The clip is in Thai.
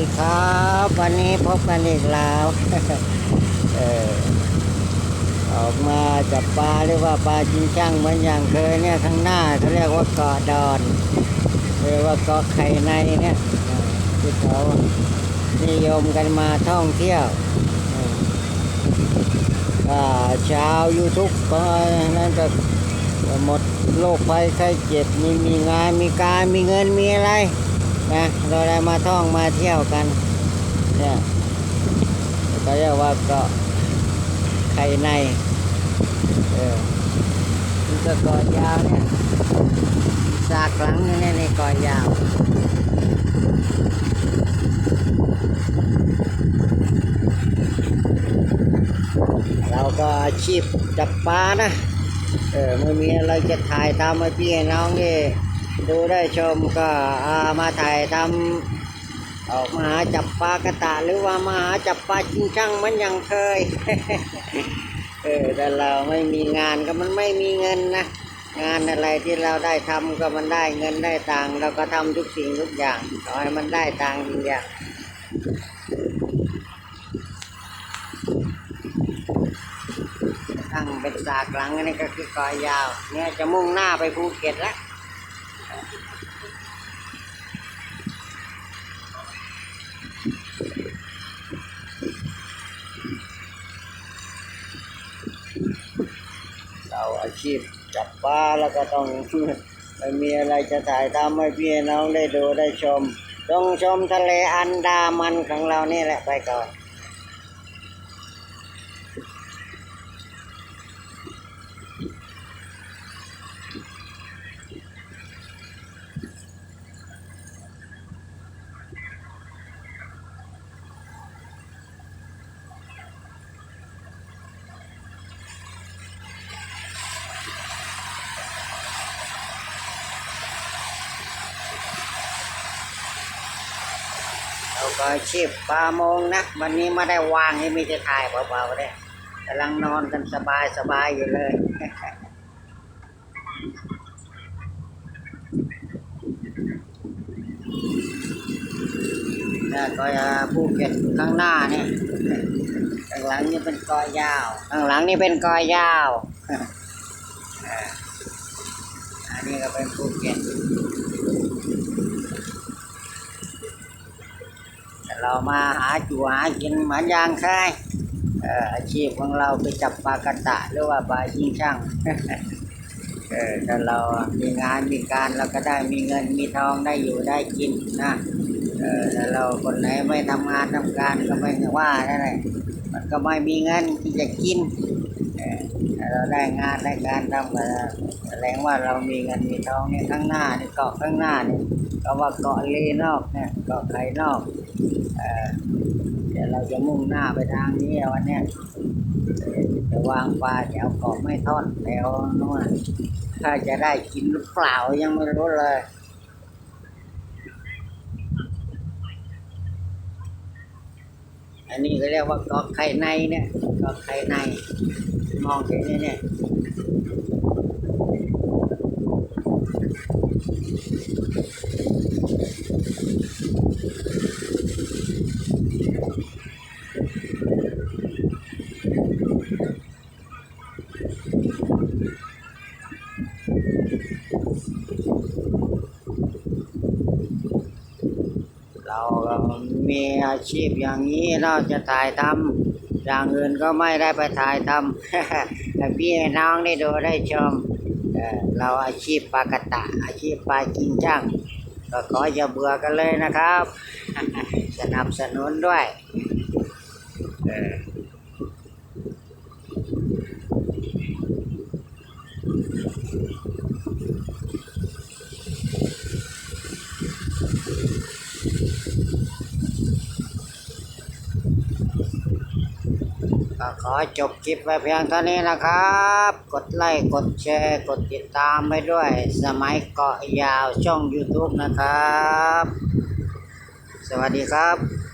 ดีครับ วันนี้พบกันอีกแล้วเออออกมาจับปลาหรือว่าปลาจิงช่างเหมือนอย่างเคยเนี่ยข้างหน้าเขาเรียกว่าเกาะดอนหรือว่าเกาะไข่ในเนี่ยที่เขานิยมกันมาท่องเที่ยวเออก็ชาวยูทูบก็นั่นก็หมดโรคภัยไข้เจ็บมีมีงานมีการมีเงินมีอะไร นะเราได้มาท่องมาเที่ยวกันเนี่ยก็เรียกว่าเกาะไข่ในเออนี่ก็เกาะยาวเนี่ยสากหลังเนี่ยในเกาะยาวเราก็อาชีพจับปลานะ เออไม่มีอะไรจะถ่ายทำให้พี่ให้น้องนี่ ดูได้ชมก็ามาถ่ายทำออกมาหาจับปลากระตะหรือว่ามาหาจับปลาจริงจังมันอย่างเคย เออแต่เราไม่มีงานก็มันไม่มีเงินนะงานอะไรที่เราได้ทำก็มันได้เงินได้ตังเราก็ทำทุกสิ่งทุกอย่างขอให้มันได้ตังค์จริงอย่างตั้งเป็นสากหลังอันนี้ก็คือกอยาว เนี่ยจะมุ่งหน้าไปภูเก็ตแล้ว เราอาชีพจับปลาแล้วก็ต้องไม่มีอะไรจะถ่ายทำให้พี่น้องได้ดูได้ชม ต้องชมทะเลอันดามันของเรานี่แหละไปก่อน ก็อาชีพปลาโมงนะ วันนี้ไม่ได้วางให้มีจะถ่ายเบาๆเลยกำลังนอนกันสบายสบายๆอยู่เลยนี่ก็ภูเก็ตข้างหน้าเนี่ยข้างหลังนี่เป็นกอยาว ข้างหลังนี่เป็นกอยาวอ่าอันนี้ก็เป็นภูเก็ตแต่ เรามาหาจูหากินเหมือนอย่างเคยอาชีพของเราไปจับปลากระตะหรือว่าปลาชิงช่างเออถ้าเรามีงานมีการเราก็ได้มีเงินมีทองได้อยู่ได้กินนะเออแต่เราคนไหนไม่ทำงานทำการก็ไม่ว่าได้เลยมันก็ไม่มีเงินที่จะกินเออถ้าเราได้งานได้การทำแสดงว่าเรามีเงินมีทองเนี่ยข้างหน้านี่เกาะข้างหน้านี่ก็ว่าเกาะเลนอกเนี่ยเกาะไข่นอก เดี๋ยวเราจะมุ่งหน้าไปทางนี้วันเนี้ยจะวางปลาแถวเกาะไม่ทอดแถวนู้นถ้าจะได้กินหรือเปล่ายังไม่รู้เลยอันนี้ก็เรียกว่าเกาะไข่ในเนี่ยเกาะไข่ใน มองเห็นเนี่ยเนี่ย เราก็มีอาชีพอย่างนี้เราจะถ่ายทำอย่างอื่นก็ไม่ได้ไปถ่ายทำให้พี่น้องได้ดูได้ชมเราอาชีพปากระตะอาชีพปลาจิงจ้าง ก็ขออย่าเบื่อกันเลยนะครับ สนับสนุนด้วย เออ ก็ขอจบคลิปไว้เพียงเท่านี้นะครับ กดไลค์กดแชร์ กดติดตามไปด้วย สมัยเกาะยาวช่อง YouTube นะครับ สวัสดีครับ